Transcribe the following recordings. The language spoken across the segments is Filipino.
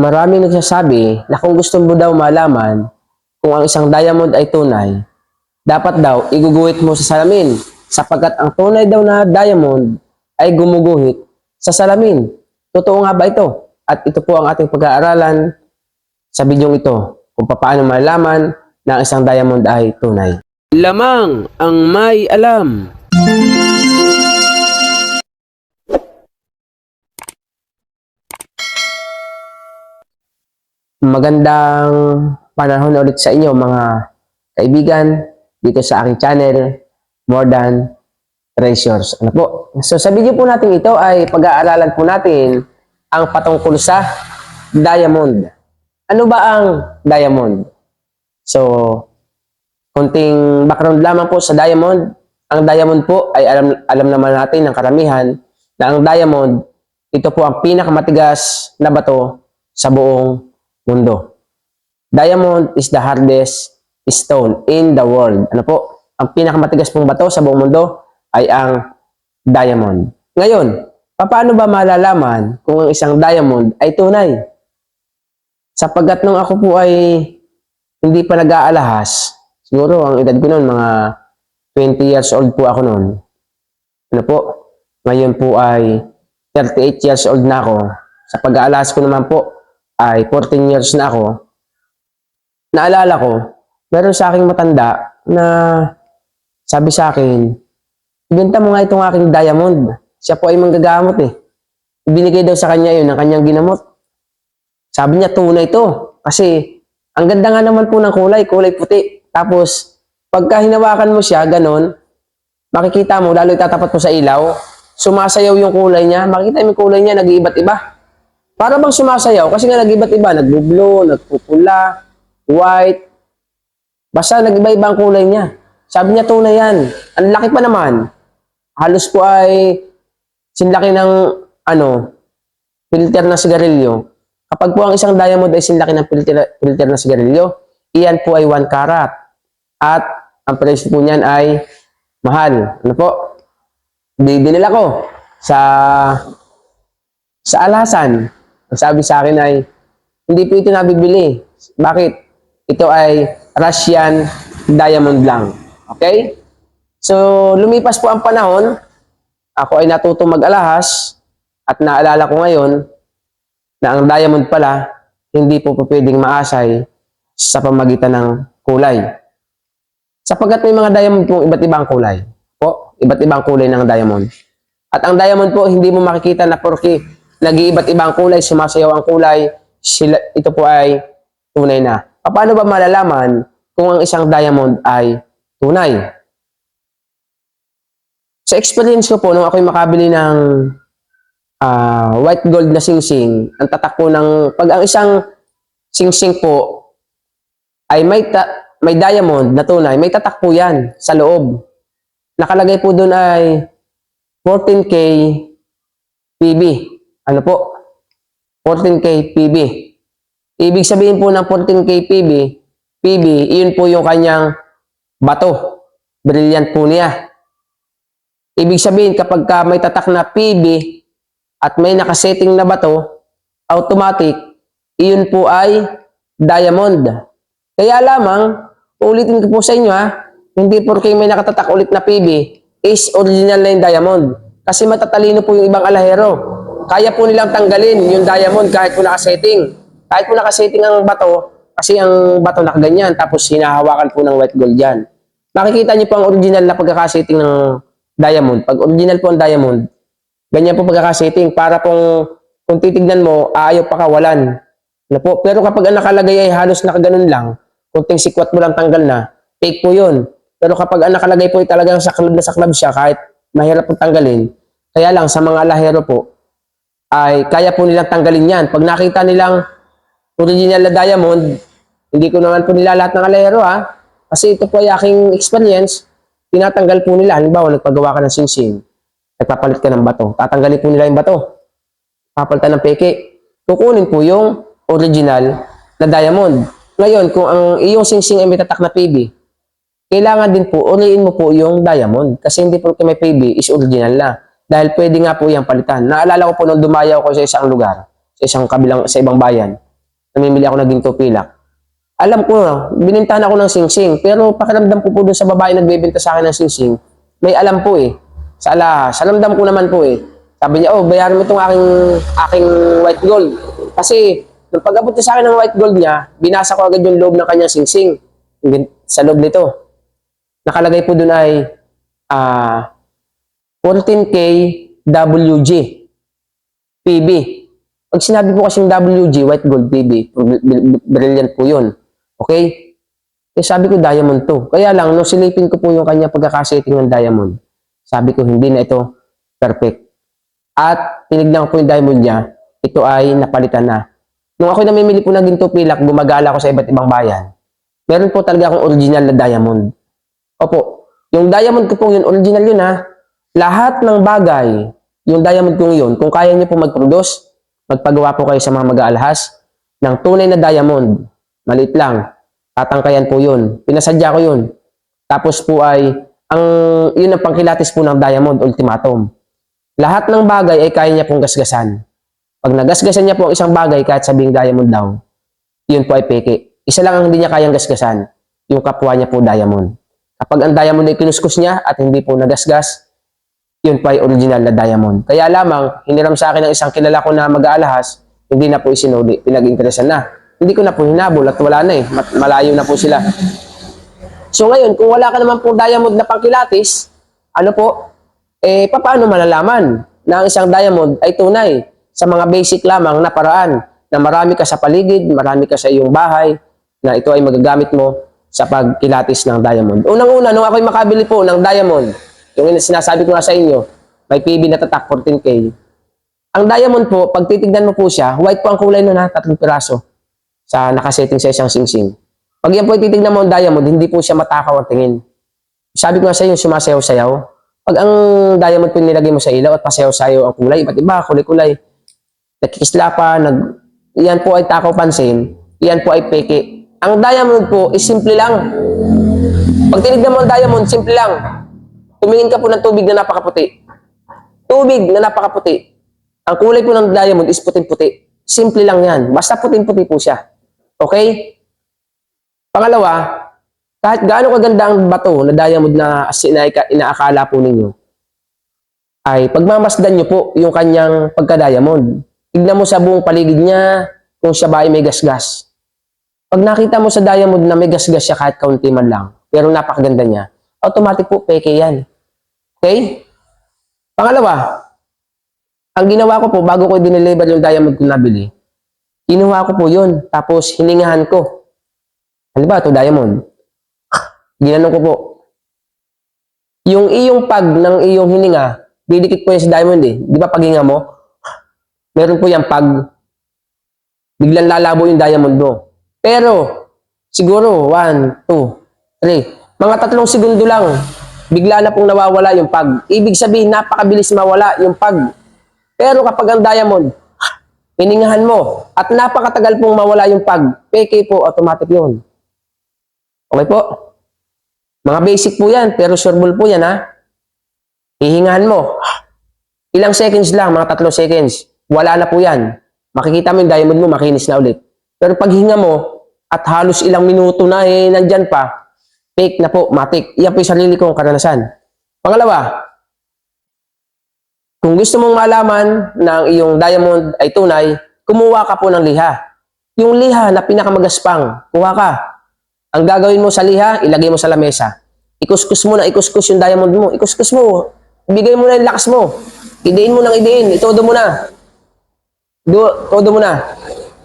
Maraming nagsasabi na kung gusto mo daw malaman kung ang isang diamond ay tunay, dapat daw iguguhit mo sa salamin sapagkat ang tunay daw na diamond ay gumuguhit sa salamin. Totoo nga ba ito? At ito po ang ating pag-aaralan sa bidyong ito kung paano malalaman na ang isang diamond ay tunay. Lamang ang may alam. Magandang panahon ulit sa inyo mga kaibigan dito sa aking channel More Than Treasures. Ano po? So sa video po natin ito ay pag-aaralan po natin ang patungkol sa diamond. Ano ba ang diamond? So, konting background lamang po sa diamond. Ang diamond po ay alam, alam naman natin ng karamihan na ang diamond, ito po ang pinakamatigas na bato sa buong mundo. Diamond is the hardest stone in the world. Ano po? Ang pinakamatigas pong bato sa buong mundo ay ang diamond. Ngayon, paano ba malalaman kung ang isang diamond ay tunay? Sapagkat nung ako po ay hindi pa nag-aalahas, siguro ang edad ko noon, mga 20 years old po ako noon. Ano po? Ngayon po ay 38 years old na ako. Sa pag-aalahas ko naman po ay 14 years na ako. Naalala ko, meron sa aking matanda na sabi sa akin, ibenta mo nga itong aking diamond. Siya po ay manggagamot eh. Ibinigay daw sa kanya yun ng kanyang ginamot. Sabi niya, tunay ito. Kasi, ang ganda nga naman po ng kulay, kulay puti. Tapos, pagka hinawakan mo siya, ganon, makikita mo, lalo itatapat mo sa ilaw, sumasayaw yung kulay niya. Makikita mo yung kulay niya, nag-iiba't iba. Para bang sumasayaw, kasi nga nag-iba't iba, nagbo-blue, nagpupula, white, basta nag-iba-iba ang kulay niya. Sabi niya, tunay yan. Ang laki pa naman. Halos po ay sinlaki ng, ano, filter na sigarilyo. Kapag po ang isang diamond ay sinlaki ng filter, filter na sigarilyo, iyan po ay 1 karat. At ang presyo po niyan ay mahal. Ano po? Di dinala ko sa sa alasan. Ang sabi sa akin ay, hindi po ito nabibili. Bakit? Ito ay Russian diamond lang. Okay? So, lumipas po ang panahon, ako ay natutong mag-alahas, at naalala ko ngayon na ang diamond pala, hindi po po pwedeng maasay sa pamagitan ng kulay. Sapagkat may mga diamond po iba't ibang kulay. Po, iba't ibang kulay ng diamond. At ang diamond po, hindi mo makikita na porke nag-iiba't ibang kulay, sumasayaw ang kulay, sila, ito po ay tunay na. Paano ba malalaman kung ang isang diamond ay tunay? Sa experience ko po, nung ako'y makabili ng ah, white gold na singsing, ang tatak po ng, pag ang isang singsing po ay may, ta- may diamond na tunay, may tatak po yan sa loob. Nakalagay po doon ay 14K PB. Ano po? 14K PB. Ibig sabihin po ng 14K PB, PB, iyon po yung kanyang bato. Brilliant po niya. Ibig sabihin, kapag ka may tatak na PB at may nakasetting na bato, automatic, iyon po ay diamond. Kaya lamang, ulitin ko po sa inyo ha, hindi porke may nakatatak ulit na PB, is original na yung diamond. Kasi matatalino po yung ibang alahero. Kaya po nilang tanggalin yung diamond kahit po nakasetting. Kahit po nakasetting ang bato, kasi ang bato nakaganyan, tapos hinahawakan po ng white gold yan. Makikita niyo po ang original na pagkakasetting ng diamond. Pag original po ang diamond, ganyan po pagkakasetting para kung kung titignan mo, ayaw pa kawalan. Ano po? Pero kapag ang nakalagay ay halos nakaganon lang, kunting sikwat mo lang tanggal na, fake po yun. Pero kapag ang nakalagay po ay talagang saklab na saklab siya, kahit mahirap pong tanggalin, kaya lang sa mga alahero po, ay kaya po nilang tanggalin yan. Pag nakita nilang original na diamond, hindi ko naman po nila lahat ng alahero ha, kasi ito po ay aking experience, tinatanggal po nila. Halimbawa, nagpagawa ka ng singsing, nagpapalit ka ng bato, tatanggalin po nila yung bato. Papalitan ng peke. Kukunin po yung original na diamond. Ngayon, kung ang iyong singsing ay may tatak na PB, kailangan din po, uliin mo po yung diamond. Kasi hindi po may PB is original na. Dahil pwede nga po yung palitan. Naalala ko po nung dumayaw ko sa isang lugar, sa isang kabilang, sa ibang bayan. namimili ako ng ginto pilak. Alam ko, binintahan ako ng singsing, pero pakiramdam ko po doon sa babae nagbebenta sa akin ng singsing, may alam po eh. Sa ala, sa alamdam ko naman po eh. Sabi niya, oh, bayaran mo itong aking, aking white gold. Kasi, nung pag-abot sa akin ng white gold niya, binasa ko agad yung loob ng kanyang singsing. Sa loob nito. Nakalagay po doon ay, ah, 14K WG PB. Pag sinabi po kasing WG, white gold PB, br- br- brilliant po yun. Okay? Eh sabi ko diamond to. Kaya lang, nung silipin ko po yung kanya pagkakasetting ng diamond, sabi ko hindi na ito perfect. At tinignan ko yung diamond niya, ito ay napalitan na. Nung ako namimili po ng ginto pilak, gumagala ako sa iba't ibang bayan. Meron po talaga akong original na diamond. Opo, yung diamond ko po yun, original yun ha. Lahat ng bagay, yung diamond kong yun, kung kaya niyo po mag-produce, magpagawa po kayo sa mga mag-aalhas ng tunay na diamond. Maliit lang. Tatangkayan po yun. Pinasadya ko yun. Tapos po ay, ang, yun ang pangkilatis po ng diamond, ultimatum. Lahat ng bagay ay kaya niya pong gasgasan. Pag nagasgasan niya po ang isang bagay, kahit sabing diamond daw, yun po ay peke. Isa lang ang hindi niya kayang gasgasan, yung kapwa niya po diamond. Kapag ang diamond ay kinuskus niya at hindi po nagasgas, yun pa ay original na diamond. Kaya lamang, hiniram sa akin ng isang kilala ko na mag-aalahas, hindi na po isinuli, pinag-interesan na. Hindi ko na po hinabol at wala na eh, malayo na po sila. So ngayon, kung wala ka naman po diamond na pangkilatis, ano po, eh paano malalaman na ang isang diamond ay tunay sa mga basic lamang na paraan na marami ka sa paligid, marami ka sa iyong bahay, na ito ay magagamit mo sa pagkilatis ng diamond. Unang-una, nung ako'y makabili po ng diamond, yung sinasabi ko nga sa inyo, may PB na tatak 14K. Ang diamond po, pag titignan mo po siya, white po ang kulay nun ha, tatlong piraso sa nakasetting sa isang singsing. Pag yan po titignan mo ang diamond, hindi po siya matakaw ang tingin. Sabi ko nga sa inyo, sumasayaw-sayaw. Pag ang diamond po nilagay mo sa ilaw at pasayaw-sayaw ang kulay, iba't iba, kulay-kulay, nakikislapa, nag, yan po ay takaw pansin, yan po ay peke. Ang diamond po is simple lang. Pag tinignan mo ang diamond, simple lang. Tumingin ka po ng tubig na napakaputi. Tubig na napakaputi. Ang kulay po ng diamond is puting-puti. Simple lang yan. Basta puting-puti po siya. Okay? Pangalawa, kahit gaano kaganda ang bato na diamond na inaakala po ninyo, ay pagmamasdan nyo po yung kanyang pagka-diamond. Tignan mo sa buong paligid niya kung siya ba ay may gasgas. Pag nakita mo sa diamond na may gasgas siya kahit kaunti man lang, pero napakaganda niya, automatic po peke yan. Okay? Pangalawa, ang ginawa ko po bago ko dineliver yung diamond ko nabili, kinuha ko po yun, tapos hiningahan ko. Ano ba ito, diamond? Ginanong ko po. Yung iyong pag ng iyong hininga, didikit po yan sa diamond eh. Di ba paghinga mo? Meron po yung pag. Biglang lalabo yung diamond mo. Pero, siguro, one, two, three. Mga tatlong segundo lang, bigla na pong nawawala yung pag. Ibig sabihin, napakabilis mawala yung pag. Pero kapag ang diamond, hiningahan mo, at napakatagal pong mawala yung pag, peke po, automatic yun. Okay po? Mga basic po yan, pero sureball po yan ha. Hihingahan mo. Ilang seconds lang, mga tatlong seconds. Wala na po yan. Makikita mo yung diamond mo, makinis na ulit. Pero pag hinga mo, at halos ilang minuto na eh, nandyan pa, fake na po, matik. Iyan po yung sarili kong karanasan. Pangalawa, kung gusto mong malaman na ang iyong diamond ay tunay, kumuha ka po ng liha. Yung liha na pinakamagaspang, kuha ka. Ang gagawin mo sa liha, ilagay mo sa lamesa. Ikuskus mo na, ikuskus yung diamond mo. Ikuskus mo. Ibigay mo na yung lakas mo. Idiin mo ng idiin. Itodo mo na. Do, todo mo na.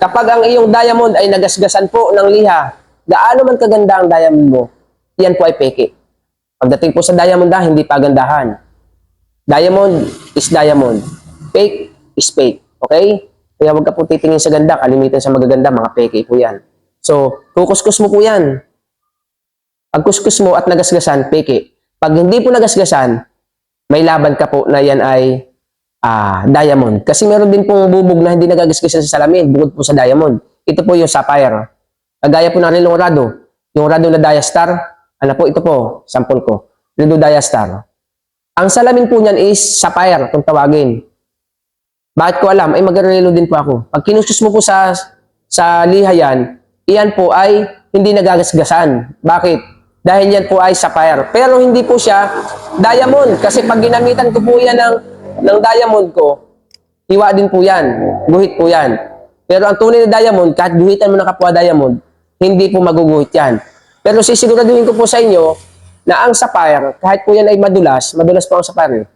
Kapag ang iyong diamond ay nagasgasan po ng liha, gaano man kaganda ang diamond mo, yan po ay peke. Pagdating po sa diamond na, hindi pagandahan. Diamond is diamond. Fake is fake. Okay? Kaya huwag ka po titingin sa ganda, kalimitan sa magaganda, mga peke po yan. So, kukuskus mo po yan. Pag kuskus mo at nagasgasan, peke. Pag hindi po nagasgasan, may laban ka po na yan ay ah, diamond. Kasi meron din pong bubog na hindi nagagasgasan sa salamin, bukod po sa diamond. Ito po yung sapphire. Kagaya po ng relong rado. Yung rado na diastar, ano po, ito po, sample ko. Rado diastar. Ang salamin po niyan is sapphire, kung tawagin. Bakit ko alam? Ay, mag-relo din po ako. Pag kinuskus mo po sa sa liha yan, iyan po ay hindi nagagasgasan. Bakit? Dahil yan po ay sapphire. Pero hindi po siya diamond. Kasi pag ginamitan ko po yan ng, ng diamond ko, hiwa din po yan. Guhit po yan. Pero ang tunay na diamond, kahit guhitan mo ng kapwa diamond, hindi po maguguhit yan. Pero sisiguraduhin ko po sa inyo na ang sapphire, kahit po yan ay madulas, madulas po ang sapphire.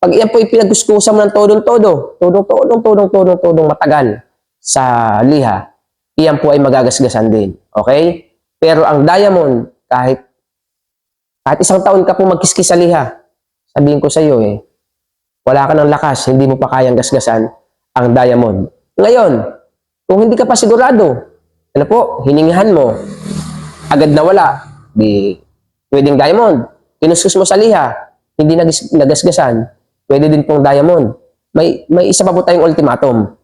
Pag yan po ipinagkuskusan mo ng todong-todo, todong-todong, todong-todong, todong matagal sa liha, iyan po ay magagasgasan din. Okay? Pero ang diamond, kahit kahit isang taon ka po magkiskis sa liha, sabihin ko sa iyo eh, wala ka ng lakas, hindi mo pa kayang gasgasan ang diamond. Ngayon, kung hindi ka pa sigurado, ano po, hiningahan mo, agad na wala, di pwedeng diamond. Kinuskus mo sa liha, hindi nagis, nagasgasan, pwede din pong diamond. May, may isa pa po tayong ultimatum.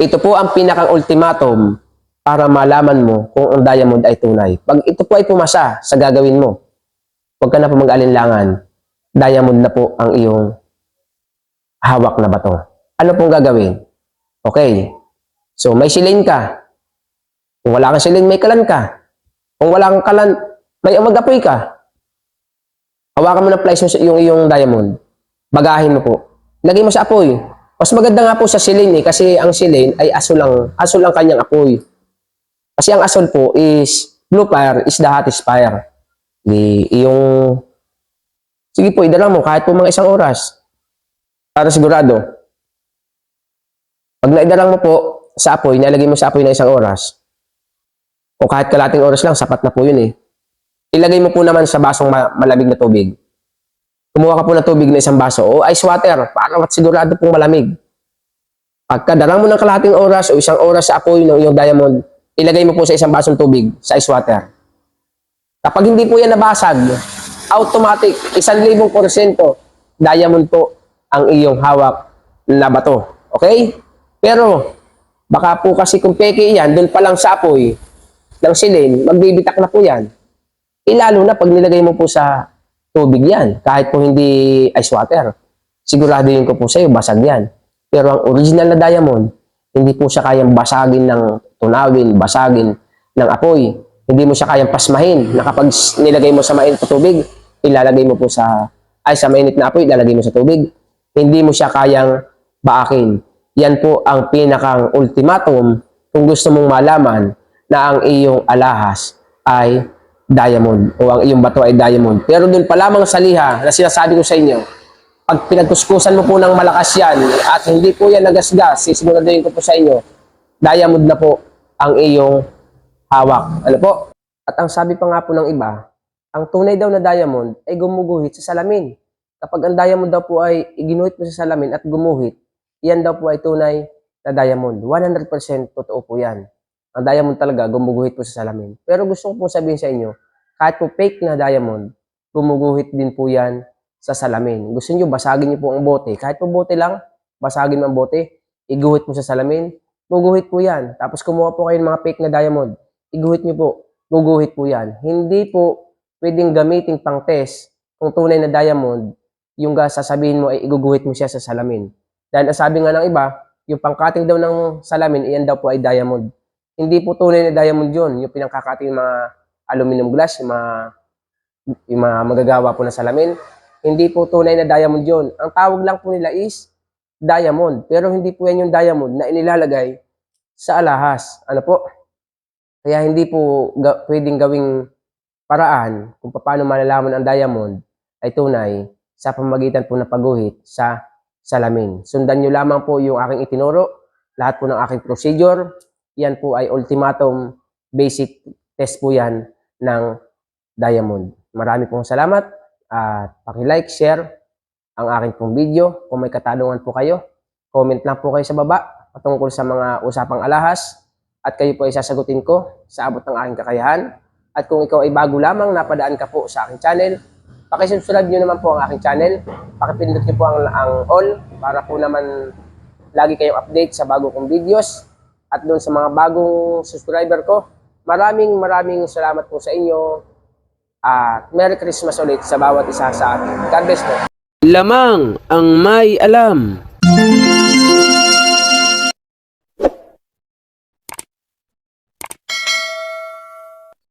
Ito po ang pinakang ultimatum para malaman mo kung ang diamond ay tunay. Pag ito po ay pumasa sa gagawin mo, huwag ka na po mag-alinlangan. Diamond na po ang iyong hawak na bato. Ano pong gagawin? Okay. So, may silin ka. Kung wala kang silin, may kalan ka. Kung wala kang kalan, may umagapoy ka. Hawakan mo ng plies yung, iyong diamond. Bagahin mo po. Lagay mo sa apoy. Mas maganda nga po sa silin eh, kasi ang silin ay aso lang, aso lang kanyang apoy. Kasi ang asol po is, blue fire is the hottest fire. Di, yung, sige po, idala mo kahit po mga isang oras. Para sigurado. Pag naidalang mo po sa apoy, nilagay mo sa apoy na isang oras, o kahit kalating oras lang, sapat na po yun eh. Ilagay mo po naman sa basong ma- malamig na tubig. Kumuha ka po ng tubig na isang baso o ice water para mat sigurado pong malamig. Pagka darang mo ng kalating oras o isang oras sa apoy ng iyong diamond, ilagay mo po sa isang basong tubig sa ice water. Kapag hindi po yan nabasag, automatic, isang libong porsyento, diamond po ang iyong hawak na bato. Okay? Pero, baka po kasi kung peke yan, doon pa lang sa apoy ng silin, magbibitak na po yan. Ilalo na pag nilagay mo po sa tubig yan, kahit po hindi ice water. Siguraduhin ko po sa iyo, basag yan. Pero ang original na diamond, hindi po siya kayang basagin ng tunawin, basagin ng apoy. Hindi mo siya kayang pasmahin na kapag nilagay mo sa mainit na tubig, ilalagay mo po sa, ay sa mainit na apoy, ilalagay mo sa tubig. Hindi mo siya kayang baakin. Yan po ang pinakang ultimatum kung gusto mong malaman na ang iyong alahas ay diamond o ang iyong bato ay diamond. Pero doon pa lamang sa liha na sinasabi ko sa inyo, pag pinagkuskusan mo po ng malakas yan at hindi po yan nagasgas, sisiguraduhin ko po sa inyo, diamond na po ang iyong hawak. Ano po? At ang sabi pa nga po ng iba, ang tunay daw na diamond ay gumuguhit sa salamin. Kapag ang diamond daw po ay iginuhit mo sa salamin at gumuhit, yan daw po ay tunay na diamond. 100% totoo po yan. Ang diamond talaga gumuguhit po sa salamin. Pero gusto ko po sabihin sa inyo, kahit po fake na diamond, gumuguhit din po yan sa salamin. Gusto niyo basagin niyo po ang bote. Kahit po bote lang, basagin mo ang bote, iguhit mo sa salamin, guguhit po yan. Tapos kumuha po kayo ng mga fake na diamond, iguhit niyo po, guguhit po yan. Hindi po pwedeng gamitin pang test kung tunay na diamond, yung sasabihin mo ay iguguhit mo siya sa salamin. Dahil sabi nga ng iba, yung pangkating daw ng salamin, iyan daw po ay diamond. Hindi po tunay na diamond yun. Yung pinangkakating mga aluminum glass, yung mga, yung mga magagawa po na salamin, hindi po tunay na diamond yun. Ang tawag lang po nila is diamond. Pero hindi po yan yung diamond na inilalagay sa alahas. Ano po? Kaya hindi po ga- pwedeng gawing paraan kung paano malalaman ang diamond ay tunay sa pamagitan po ng pagguhit sa salamin. Sundan nyo lamang po yung aking itinuro, lahat po ng aking procedure. Yan po ay ultimatum basic test po yan ng diamond. Marami pong salamat at paki-like, share ang aking pong video. Kung may katanungan po kayo, comment lang po kayo sa baba patungkol sa mga usapang alahas at kayo po ay sasagutin ko sa abot ng aking kakayahan. At kung ikaw ay bago lamang napadaan ka po sa aking channel, pakisubscribe nyo naman po ang aking channel. Pakipindot nyo po ang, ang all para po naman lagi kayong update sa bago kong videos. At doon sa mga bagong subscriber ko, maraming maraming salamat po sa inyo. At Merry Christmas ulit sa bawat isa sa atin. God bless po. Lamang ang may alam.